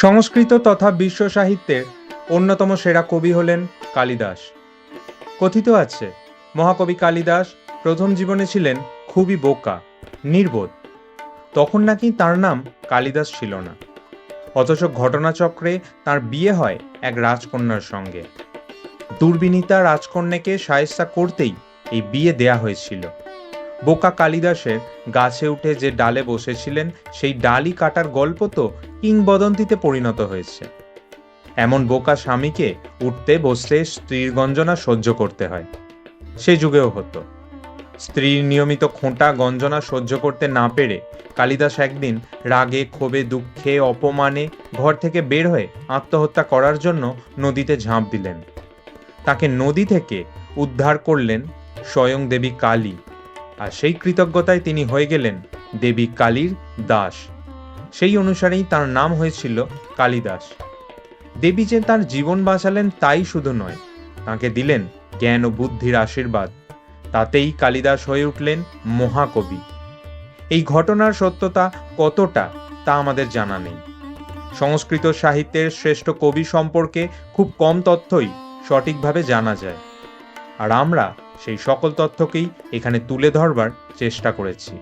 সংস্কৃত তথা বিশ্ব সাহিত্যের অন্যতম সেরা কবি হলেন কালিদাস। কথিত আছে, মহাকবি কালিদাস প্রথম জীবনে ছিলেন খুবই বোকা, নির্বোধ। তখন নাকি তার নাম কালিদাস ছিল না। অথচ ঘটনাচক্রে তার বিয়ে হয় এক রাজকন্যার সঙ্গে। দুর্বিনীতা রাজকন্যাকে সায়স্তা করতেই এই বিয়ে দেয়া হয়েছিল। বোকা কালিদাসের গাছে উঠে যে ডালে বসেছিলেন, সেই ডালই কাটার গল্প তো কিংবদন্তিতে পরিণত হয়েছে। এমন বোকা স্বামীকে উঠতে বসতে স্ত্রীর গঞ্জনা সহ্য করতে হয়। সে যুগেও হতো। স্ত্রীর নিয়মিত খোঁটা গঞ্জনা সহ্য করতে না পেরে কালিদাস একদিন রাগে, ক্ষোভে, দুঃখে, অপমানে ঘর থেকে বের হয়ে আত্মহত্যা করার জন্য নদীতে ঝাঁপ দিলেন। তাকে নদী থেকে উদ্ধার করলেন স্বয়ং দেবী কালী। আর সেই কৃতজ্ঞতায় তিনি হয়ে গেলেন দেবী কালীর দাস। সেই অনুসারেই তার নাম হয়েছিল কালিদাস। দেবী যে তার জীবন বাঁচালেন তাই শুধু নয়, তাকে দিলেন জ্ঞান ও বুদ্ধির আশীর্বাদ। তাতেই কালিদাস হয়ে উঠলেন মহাকবি। এই ঘটনার সত্যতা কতটা তা আমাদের জানা নেই। সংস্কৃত সাহিত্যের শ্রেষ্ঠ কবি সম্পর্কে খুব কম তথ্যই সঠিকভাবে জানা যায়। আর আমরা সেই সকল তথ্যকেই এখানে তুলে ধরবার চেষ্টা করেছি।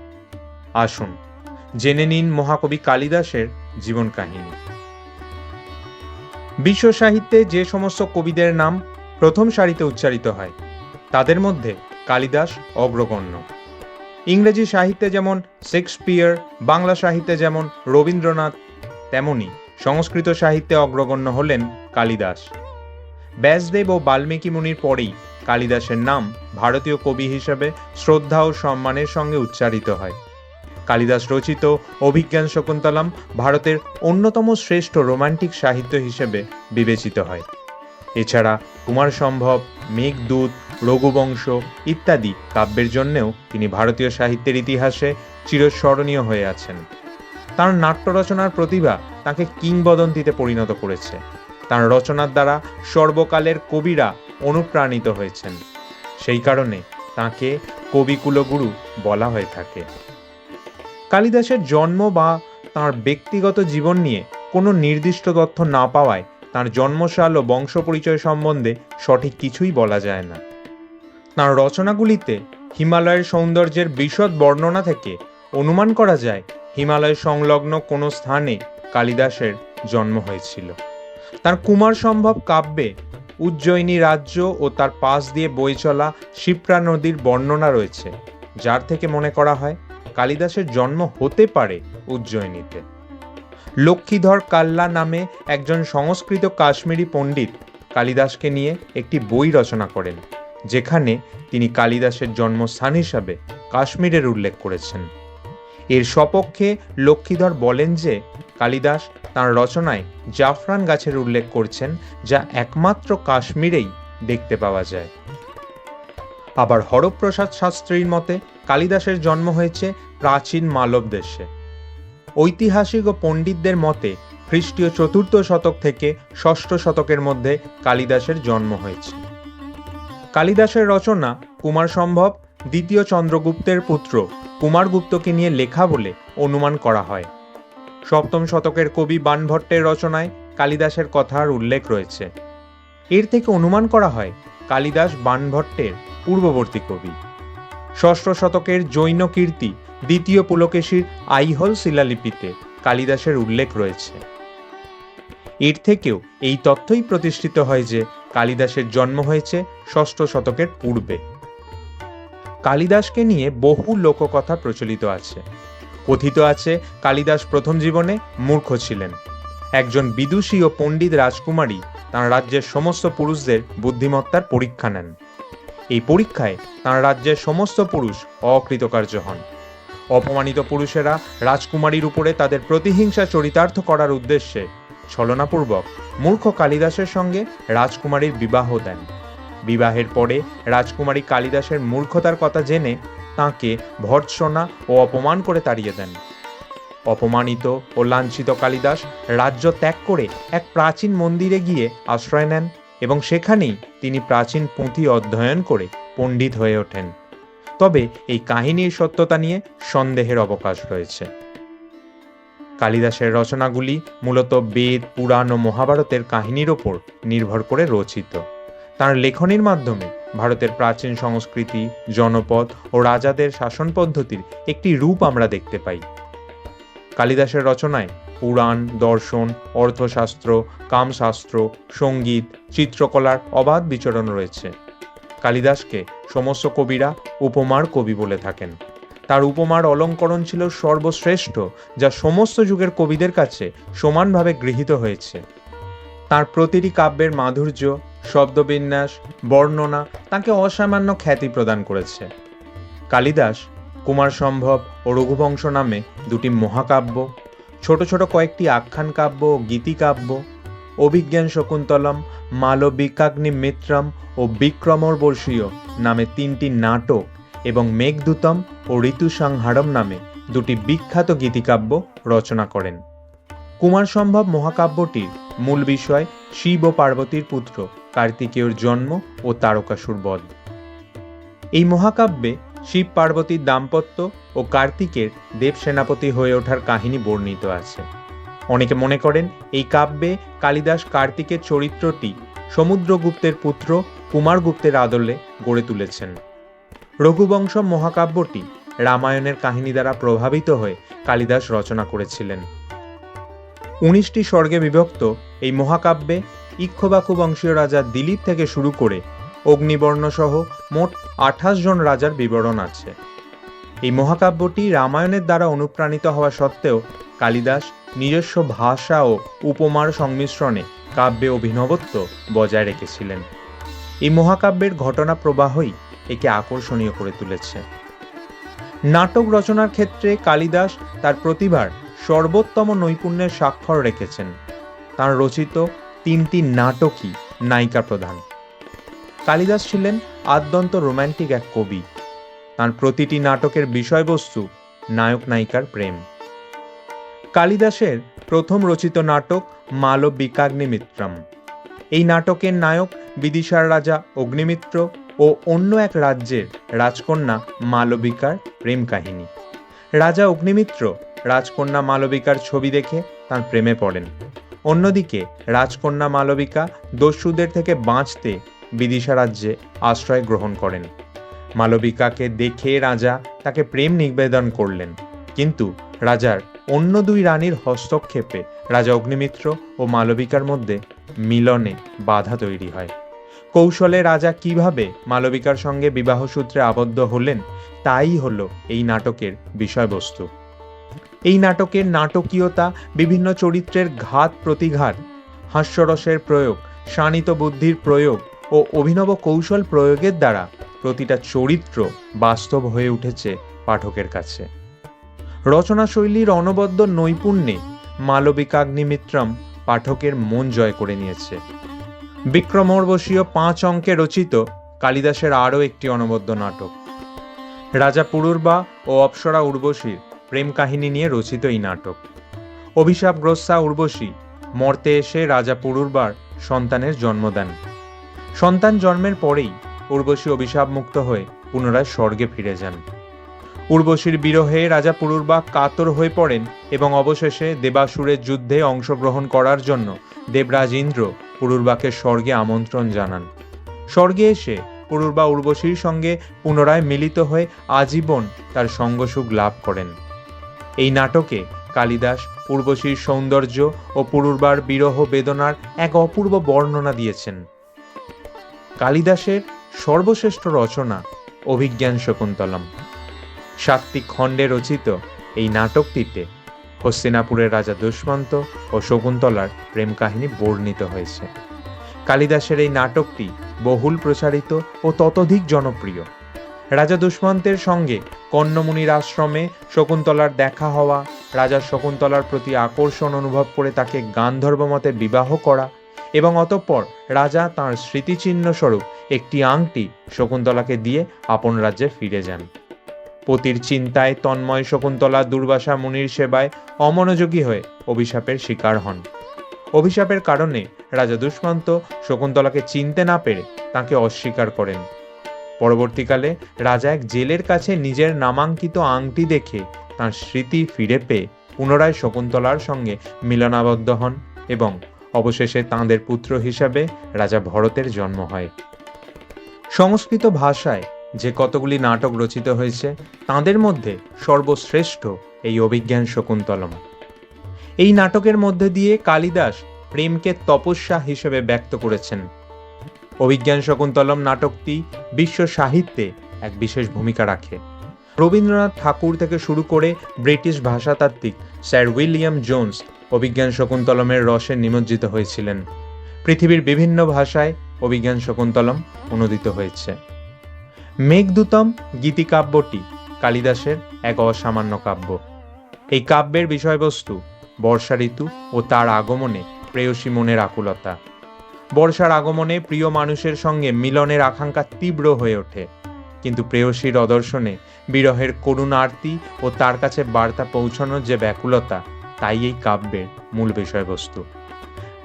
আসুন, জেনে নিন মহাকবি কালিদাসের জীবন কাহিনী। বিশ্ব সাহিত্যে যে সমস্ত কবিদের নাম প্রথম সারিতে উচ্চারিত হয়, তাদের মধ্যে কালিদাস অগ্রগণ্য। ইংরেজি সাহিত্যে যেমন শেক্সপিয়ার, বাংলা সাহিত্যে যেমন রবীন্দ্রনাথ, তেমনি সংস্কৃত সাহিত্যে অগ্রগণ্য হলেন কালিদাস। ব্যাসদেব ও বাল্মীকি মুনির পরেই কালিদাসের নাম ভারতীয় কবি হিসেবে শ্রদ্ধা ও সম্মানের সঙ্গে উচ্চারিত হয়। কালিদাস রচিত অভিজ্ঞান শকুন্তলাম ভারতের অন্যতম শ্রেষ্ঠ রোমান্টিক সাহিত্য হিসেবে বিবেচিত হয়। এছাড়া কুমার সম্ভব, মেঘদূত, রঘুবংশ ইত্যাদি কাব্যের জন্যেও তিনি ভারতীয় সাহিত্যের ইতিহাসে চিরস্মরণীয় হয়ে আছেন। তার নাট্য রচনার প্রতিভা তাকে কিংবদন্তিতে পরিণত করেছে। তার রচনার দ্বারা সর্বকালের কবিরা অনুপ্রাণিত হয়েছেন। সেই কারণে তাকে কবিকুলগুরু বলা হয়ে থাকে। কালিদাসের জন্ম বা তার ব্যক্তিগত জীবন নিয়ে কোনো নির্দিষ্ট তথ্য না পাওয়ায় তার জন্মসাল ও বংশ পরিচয় সম্বন্ধে সঠিক কিছুই বলা যায় না। তাঁর রচনাগুলিতে হিমালয়ের সৌন্দর্যের বিশদ বর্ণনা থেকে অনুমান করা যায়, হিমালয় সংলগ্ন কোনো স্থানে কালিদাসের জন্ম হয়েছিল। তার কুমার সম্ভব কাব্যে উজ্জয়িনী রাজ্য ও তার পাশ দিয়ে বয়ে চলা শিপ্রা নদীর বর্ণনা রয়েছে, যার থেকে মনে করা হয় কালিদাসের জন্ম হতে পারে উজ্জয়িনীতে। লক্ষ্মীধর কাল্লা নামে একজন সংস্কৃত কাশ্মীরি পণ্ডিত কালিদাসকে নিয়ে একটি বই রচনা করেন, যেখানে তিনি কালিদাসের জন্মস্থান হিসাবে কাশ্মীরের উল্লেখ করেছেন। এর সপক্ষে লক্ষ্মীধর বলেন যে, কালিদাস তাঁর রচনায় জাফরান গাছের উল্লেখ করছেন যা একমাত্র কাশ্মীরেই দেখতে পাওয়া যায়। আবার হরপ্রসাদ শাস্ত্রীর মতে, কালিদাসের জন্ম হয়েছে প্রাচীন মালব দেশে। ঐতিহাসিক ও পণ্ডিতদের মতে, খ্রিস্টীয় চতুর্থ শতক থেকে ষষ্ঠ শতকের মধ্যে কালিদাসের জন্ম হয়েছে। কালিদাসের রচনা কুমার সম্ভব দ্বিতীয় চন্দ্রগুপ্তের পুত্র কুমারগুপ্তকে নিয়ে লেখা বলে অনুমান করা হয়। সপ্তম শতকের কবি বানভট্টের রচনায় কালিদাসের কথার উল্লেখ রয়েছে। এর থেকে অনুমান করা হয় কালিদাস বানভট্টের পূর্ববর্তী কবি। ষষ্ঠ শতকের জৈন কীর্তি দ্বিতীয় পুলকেশীর আইহল শিলালিপিতে কালিদাসের উল্লেখ রয়েছে। এর থেকেও এই তথ্যই প্রতিষ্ঠিত হয় যে কালিদাসের জন্ম হয়েছে ষষ্ঠ শতকের পূর্বে। কালিদাসকে নিয়ে বহু লোককথা প্রচলিত আছে। কথিত আছে, কালিদাস প্রথম জীবনে মূর্খ ছিলেন। একজন বিদুষী ও পণ্ডিত রাজকুমারী তাঁর রাজ্যের সমস্ত পুরুষদের বুদ্ধিমত্তার পরীক্ষা নেন। এই পরীক্ষায় তাঁর রাজ্যের সমস্ত পুরুষ অকৃতকার্য হন। অপমানিত পুরুষেরা রাজকুমারীর উপরে তাদের প্রতিহিংসা চরিতার্থ করার উদ্দেশ্যে ছলনাপূর্বক মূর্খ কালিদাসের সঙ্গে রাজকুমারীর বিবাহ দেন। বিবাহের পরে রাজকুমারী কালিদাসের মূর্খতার কথা জেনে তাঁকে ভর্ৎসনা ও অপমান করে তাড়িয়ে দেন। অপমানিত ও লাঞ্ছিত কালিদাস রাজ্য ত্যাগ করে এক প্রাচীন মন্দিরে গিয়ে আশ্রয় নেন এবং সেখানেই তিনি প্রাচীন পুঁথি অধ্যয়ন করে পণ্ডিত হয়ে ওঠেন। তবে এই কাহিনীর সত্যতা নিয়ে সন্দেহের অবকাশ রয়েছে। কালিদাসের রচনাগুলি মূলত বেদ, পুরাণ ও মহাভারতের কাহিনীর ওপর নির্ভর করে রচিত। তার লেখনীর মাধ্যমে ভারতের প্রাচীন সংস্কৃতি, জনপদ ও রাজাদের শাসন পদ্ধতির একটি রূপ আমরা দেখতে পাই। কালিদাসের রচনায় পুরাণ, দর্শন, অর্থশাস্ত্র, কামশাস্ত্র, সংগীত, চিত্রকলার অবাধ বিচরণ রয়েছে। কালিদাসকে সমস্ত কবিরা উপমার কবি বলে থাকেন। তার উপমার অলঙ্করণ ছিল সর্বশ্রেষ্ঠ, যা সমস্ত যুগের কবিদের কাছে সমানভাবে গৃহীত হয়েছে। তার প্রতিটি কাব্যের মাধুর্য শব্দবিন্যাস, বর্ণনা তাকে অসামান্য খ্যাতি প্রদান করেছে। কালিদাস, কুমার সম্ভব ও রঘুবংশ নামে দুটি মহাকাব্য, ছোট ছোট কয়েকটি আখ্যান কাব্য ও গীতিকাব্য অভিজ্ঞান শকুন্তলম, মালবিকাগ্নি মিত্রম ও বিক্রমর বর্ষীয় নামে তিনটি নাটক এবং মেঘদূতম ও ঋতুসংহারম নামে দুটি বিখ্যাত গীতিকাব্য রচনা করেন। কুমার সম্ভব মহাকাব্যটির মূল বিষয় শিব ও পার্বতীর পুত্র, কার্তিকেয়র জন্ম ও তারকাসুর বধ। এই মহাকাব্যে শিব পার্বতীর দাম্পত্য ও কার্তিকের দেব সেনাপতি হয়ে ওঠার কাহিনী বর্ণিত আছে। অনেকে মনে করেন এই কাব্যে কালিদাস কার্তিকের চরিত্রটি সমুদ্রগুপ্তের পুত্র কুমারগুপ্তের আদলে গড়ে তুলেছেন। রঘুবংশ মহাকাব্যটি রামায়ণের কাহিনী দ্বারা প্রভাবিত হয়ে কালিদাস রচনা করেছিলেন। উনিশটি স্বর্গে বিভক্ত এই মহাকাব্যে ইক্ষবাকু বংশীয় রাজা দিলীপ থেকে শুরু করে অগ্নিবর্ণ সহ মোট আঠাশ জন রাজার বিবরণ আছে। এই মহাকাব্যটি রামায়ণের দ্বারা অনুপ্রাণিত হওয়া সত্ত্বেও কালিদাস নিজস্ব ভাষা ও উপমার সংমিশ্রণে কাব্যে অভিনবত্ব বজায় রেখেছিলেন। এই মহাকাব্যের ঘটনা প্রবাহই একে আকর্ষণীয় করে তুলেছে। নাটক রচনার ক্ষেত্রে কালিদাস তার প্রতিভার সর্বোত্তম নৈপুণ্যের স্বাক্ষর রেখেছেন। তার রচিত তিনটি নাটকই নায়িকা প্রধান। কালিদাস ছিলেন আদ্যন্ত রোম্যান্টিক এক কবি। তার প্রতিটি নাটকের বিষয়বস্তু নায়ক নায়িকার প্রেম। কালিদাসের প্রথম রচিত নাটক মালবিকাগ্নিমিত্রম এই নাটকের নায়ক বিদিশার রাজা অগ্নিমিত্র ও অন্য এক রাজ্যের রাজকন্যা মালবিকার প্রেম কাহিনী। রাজা অগ্নিমিত্র রাজকন্যা মালবিকার ছবি দেখে তার প্রেমে পড়েন। অন্যদিকে, রাজকন্যা মালবিকা দস্যুদের থেকে বাঁচতে বিদিশা রাজ্যে আশ্রয় গ্রহণ করেন। মালবিকাকে দেখে রাজা তাকে প্রেম নিবেদন করলেন। কিন্তু রাজার অন্য দুই রানীর হস্তক্ষেপে রাজা অগ্নিমিত্র ও মালবিকার মধ্যে মিলনে বাধা তৈরি হয়। কৌশলে রাজা কীভাবে মালবিকার সঙ্গে বিবাহসূত্রে আবদ্ধ হলেন, তাই হলো এই নাটকের বিষয়বস্তু। এই নাটকের নাটকীয়তা, বিভিন্ন চরিত্রের ঘাত প্রতিঘাত, হাস্যরসের প্রয়োগ, শানিত বুদ্ধির প্রয়োগ ও অভিনব কৌশল প্রয়োগের দ্বারা প্রতিটা চরিত্র বাস্তব হয়ে উঠেছে পাঠকের কাছে। রচনাশৈলীর অনবদ্য নৈপুণ্যে মালবিকাগ্নিমিত্রম পাঠকের মন জয় করে নিয়েছে। বিক্রমর্বশীয় পাঁচ অঙ্কে রচিত কালিদাসের আরও একটি অনবদ্য নাটক। রাজা পুরুর্বা ও অপ্সরা উর্বশীর প্রেম কাহিনী নিয়ে রচিত এই নাটক। অভিশাপগ্রস্তা উর্বশী, মর্তে এসে রাজা পুরুরবার সন্তানের জন্ম দেন। সন্তান জন্মের পরেই উর্বশী অভিশাপমুক্ত হয়ে পুনরায় স্বর্গে ফিরে যান। উর্বশীর বিরহে রাজা পুরুরবা কাতর হয়ে পড়েন এবং অবশেষে দেবাসুরের যুদ্ধে অংশগ্রহণ করার জন্য দেবরাজ ইন্দ্র পুরুরবাকে স্বর্গে আমন্ত্রণ জানান। স্বর্গে এসে পুরুরবা উর্বশীর সঙ্গে পুনরায় মিলিত হয়ে আজীবন তার সঙ্গসুখ লাভ করেন। এই নাটকে কালিদাস উর্বশীর সৌন্দর্য ও পুরুর্বার বিরহ বেদনার এক অপূর্ব বর্ণনা দিয়েছেন। কালিদাসের সর্বশ্রেষ্ঠ রচনা অভিজ্ঞান শকুন্তলম। সাতটি খণ্ডে রচিত এই নাটকটিতে হস্তিনাপুরের রাজা দুষ্মন্ত ও শকুন্তলার প্রেম কাহিনী বর্ণিত হয়েছে। কালিদাসের এই নাটকটি বহুল প্রচারিত ও ততোধিক জনপ্রিয়। রাজা দুষ্মন্তের সঙ্গে কর্ণমুনির আশ্রমে শকুন্তলার দেখা হওয়া, রাজা শকুন্তলার প্রতি আকর্ষণ অনুভব করে তাকে গান্ধর্ব মতে বিবাহ করা এবং অতঃপর রাজা তাঁর স্মৃতিচিহ্ন স্বরূপ একটি আংটি শকুন্তলাকে দিয়ে আপন রাজ্যে ফিরে যান। পতির চিন্তায় তন্ময় শকুন্তলা দুর্বাসা মুনির সেবায় অমনোযোগী হয়ে অভিশাপের শিকার হন। অভিশাপের কারণে রাজা দুষ্মন্ত শকুন্তলাকে চিনতে না পেরে তাকে অস্বীকার করেন। পরবর্তীকালে রাজা এক জেলের কাছে নিজের নামাঙ্কিত আংটি দেখে তার স্মৃতি ফিরে পেয়ে পুনরায় শকুন্তলার সঙ্গে মিলনাবদ্ধ হন এবং অবশেষে তাঁদের পুত্র হিসাবে রাজা ভরতের জন্ম হয়। সংস্কৃত ভাষায় যে কতগুলি নাটক রচিত হয়েছে, তাদের মধ্যে সর্বশ্রেষ্ঠ এই অভিজ্ঞান শকুন্তলম। এই নাটকের মধ্যে দিয়ে কালিদাস প্রেমকে তপস্যা হিসেবে ব্যক্ত করেছেন। অভিজ্ঞান শকুন্তলম নাটকটি বিশ্ব সাহিত্যে এক বিশেষ ভূমিকা রাখে। রবীন্দ্রনাথ ঠাকুর থেকে শুরু করে ব্রিটিশ ভাষাতাত্ত্বিক স্যার উইলিয়াম জোন্স অভিজ্ঞান শকুন্তলমের রসে নিমজ্জিত হয়েছিলেন। পৃথিবীর বিভিন্ন ভাষায় অভিজ্ঞান শকুন্তলম অনুদিত হয়েছে। মেঘদূতম গীতিকাব্যটি কালিদাসের এক অসামান্য কাব্য। এই কাব্যের বিষয়বস্তু বর্ষা ঋতু ও তার আগমনে প্রেয়সী মনের আকুলতা। বর্ষার আগমনে প্রিয় মানুষের সঙ্গে মিলনের আকাঙ্ক্ষা তীব্র হয়ে ওঠে। কিন্তু প্রেয়সীর অদর্শনে বিরহের করুণ আরতি ও তার কাছে বার্তা পৌঁছানোর যে ব্যাকুলতা, তাই এই কাব্যের মূল বিষয়বস্তু।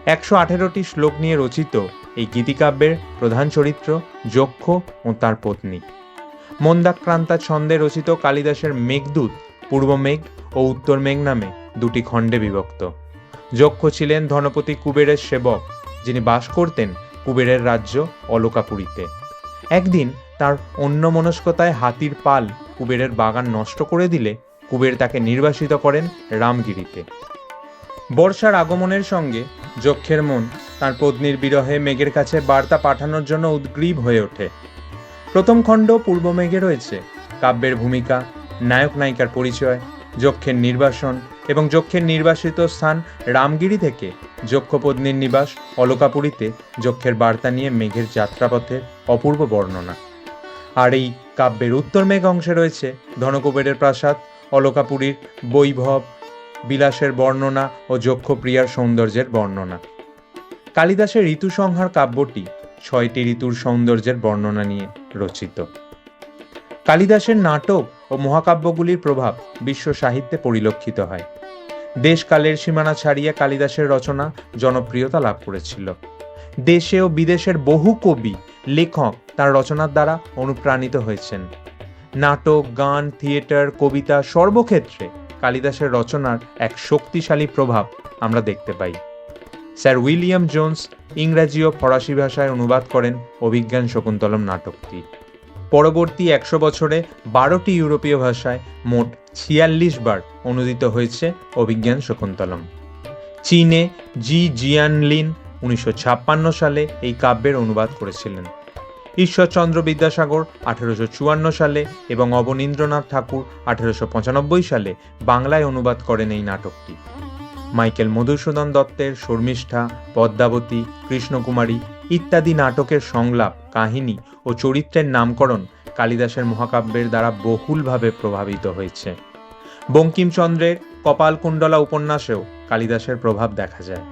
একশো আঠেরোটি শ্লোক নিয়ে রচিত এই গীতিকাব্যের প্রধান চরিত্র যক্ষ ও তার পত্নী। মন্দাক্রান্তা ছন্দে রচিত কালিদাসের মেঘদূত, পূর্ব মেঘ ও উত্তর মেঘ নামে দুটি খণ্ডে বিভক্ত। যক্ষ ছিলেন ধনপতি কুবেরের সেবক যিনি বাস করতেন কুবেরের রাজ্য অলকাপুরীতে। একদিন তার অন্যমনস্কতায় হাতির পাল কুবেরের বাগান নষ্ট করে দিলে কুবের তাকে নির্বাসিত করেন রামগিরিতে। বর্ষার আগমনের সঙ্গে যক্ষের মন তার পত্নীর বিরহে মেঘের কাছে বার্তা পাঠানোর জন্য উদ্গ্রীব হয়ে ওঠে। প্রথম খণ্ড পূর্ব মেঘে রয়েছে। কাব্যের ভূমিকা নায়ক নায়িকার পরিচয়, যক্ষের নির্বাসন এবং যক্ষের নির্বাসিত স্থান রামগিরি থেকে যক্ষপত্নীর নিবাস অলকাপুরীতে যক্ষের বার্তা নিয়ে মেঘের যাত্রাপথের অপূর্ব বর্ণনা। আর এই কাব্যের উত্তর মেঘ অংশে রয়েছে ধনকুবেরের প্রাসাদ, অলকাপুরীর বৈভব, বিলাসের বর্ণনা ও যক্ষপ্রিয়ার সৌন্দর্যের বর্ণনা। কালিদাসের ঋতুসংহার কাব্যটি ছয়টি ঋতুর সৌন্দর্যের বর্ণনা নিয়ে রচিত। কালিদাসের নাটক ও মহাকাব্যগুলির প্রভাব বিশ্ব সাহিত্যে পরিলক্ষিত হয়। দেশকালের সীমানা ছাড়িয়ে কালিদাসের রচনা জনপ্রিয়তা লাভ করেছিল। দেশে ও বিদেশের বহু কবি, লেখক তার রচনার দ্বারা অনুপ্রাণিত হয়েছেন। নাটক, গান, থিয়েটার, কবিতা সর্বক্ষেত্রে কালিদাসের রচনার এক শক্তিশালী প্রভাব আমরা দেখতে পাই। স্যার উইলিয়াম জোন্স ইংরাজি ও ফরাসি ভাষায় অনুবাদ করেন অভিজ্ঞান শকুন্তলম নাটকটি। পরবর্তী একশো বছরে বারোটি ইউরোপীয় ভাষায় মোট ছিয়াল্লিশ বার অনুদিত হয়েছে অভিজ্ঞান শকুন্তলম। চীনে জি জিয়ানলিন উনিশশো ছাপ্পান্ন সালে এই কাব্যের অনুবাদ করেছিলেন। ঈশ্বরচন্দ্র বিদ্যাসাগর আঠেরোশো চুয়ান্ন সালে এবং অবনীন্দ্রনাথ ঠাকুর আঠেরোশো পঁচানব্বই সালে বাংলায় অনুবাদ করেন এই নাটকটি। মাইকেল মধুসূদন দত্তের শর্মিষ্ঠা, পদ্মাবতী, কৃষ্ণকুমারী ইত্যাদি নাটকের সংলাপ কাহিনী ও চরিত্রের নামকরণ কালিদাসের মহাকাব্যের দ্বারা বহুলভাবে প্রভাবিত হয়েছে। বঙ্কিমচন্দ্রের কপালকুণ্ডলা উপন্যাসেও কালিদাসের প্রভাব দেখা যায়।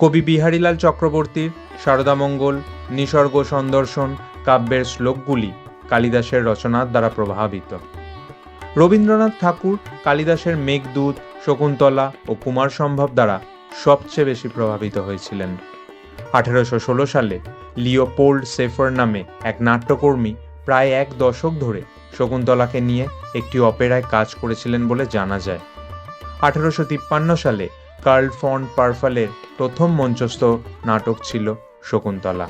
কবি বিহারীলাল চক্রবর্তীর শারদামঙ্গল, নিসর্গ সন্দর্শন কাব্যের শ্লোকগুলি কালিদাসের রচনার দ্বারা প্রভাবিত। রবীন্দ্রনাথ ঠাকুর কালিদাসের মেঘদূত, শকুন্তলা ও কুমার সম্ভব দ্বারা সবচেয়ে বেশি প্রভাবিত হয়েছিলেন। আঠেরোশো ষোলো সালে লিওপোল্ড সেফার নামে এক নাট্যকর্মী প্রায় এক দশক ধরে শকুন্তলাকে নিয়ে একটি অপেরায় কাজ করেছিলেন বলে জানা যায়। আঠেরোশো তিপ্পান্ন সালে কার্ল ফন পারফালের প্রথম মঞ্চস্থ নাটক ছিল শকুন্তলা।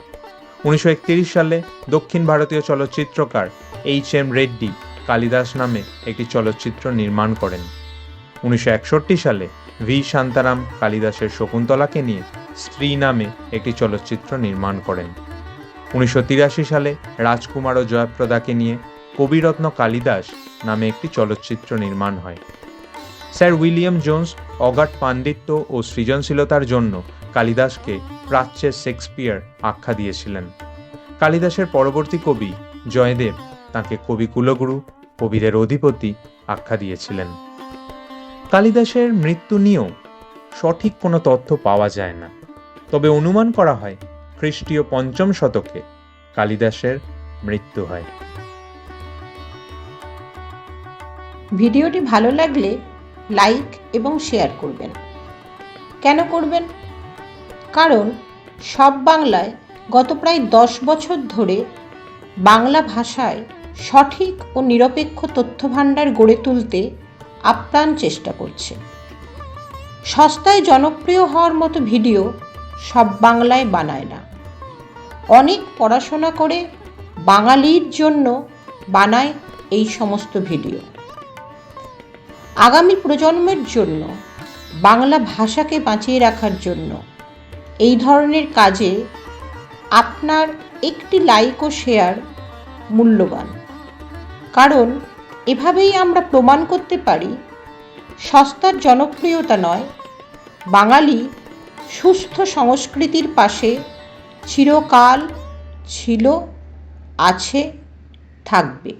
উনিশশো একত্রিশ সালে দক্ষিণ ভারতীয় চলচ্চিত্রকার এইচ এম রেড্ডি কালিদাস নামে একটি চলচ্চিত্র নির্মাণ করেন। উনিশশো একষট্টি সালে ভি শান্তারাম কালিদাসের শকুন্তলাকে নিয়ে স্ত্রী নামে একটি চলচ্চিত্র নির্মাণ করেন। উনিশশো তিরাশি সালে রাজকুমার ও জয়প্রদাকে নিয়ে কবিরত্ন কালিদাস নামে একটি চলচ্চিত্র নির্মাণ হয়। স্যার উইলিয়াম জোন্স, অগাট পাণ্ডিত্য ও সৃজনশীলতার জন্য কালিদাসকে প্রাচ্যের শেক্সপিয়ার আখ্যা দিয়েছিলেন। কালিদাসের পরবর্তী কবি জয়দেব তাকে কবি কুলগুরু, কবিদের অধিপতি আখ্যা দিয়েছিলেন। কালিদাসের মৃত্যু নিয়েও সঠিক কোনো তথ্য পাওয়া যায় না। তবে অনুমান করা হয়, খ্রিস্টীয় পঞ্চম শতকে কালিদাসের মৃত্যু হয়। ভিডিওটি ভালো লাগলে লাইক এবং শেয়ার করবেন। কেন করবেন? কারণ সব বাংলায় গত প্রায় দশ বছর ধরে বাংলা ভাষায় সঠিক ও নিরপেক্ষ তথ্যভাণ্ডার গড়ে তুলতে আপ্রাণ চেষ্টা করছে। সস্তায় জনপ্রিয় হওয়ার মতো ভিডিও সব বাংলায় বানায় না। অনেক পড়াশোনা করে বাঙালির জন্য বানায় এই সমস্ত ভিডিও। আগামী প্রজন্মের জন্য, বাংলা ভাষাকে বাঁচিয়ে রাখার জন্য এই ধরনের কাজে আপনার একটি লাইক ও শেয়ার মূল্যবান। কারণ এভাবেই আমরা প্রমাণ করতে পারি, সস্তার জনপ্রিয়তা নয়, বাঙালি সুস্থ সংস্কৃতির পাশে চিরকাল ছিল আছে থাকবে।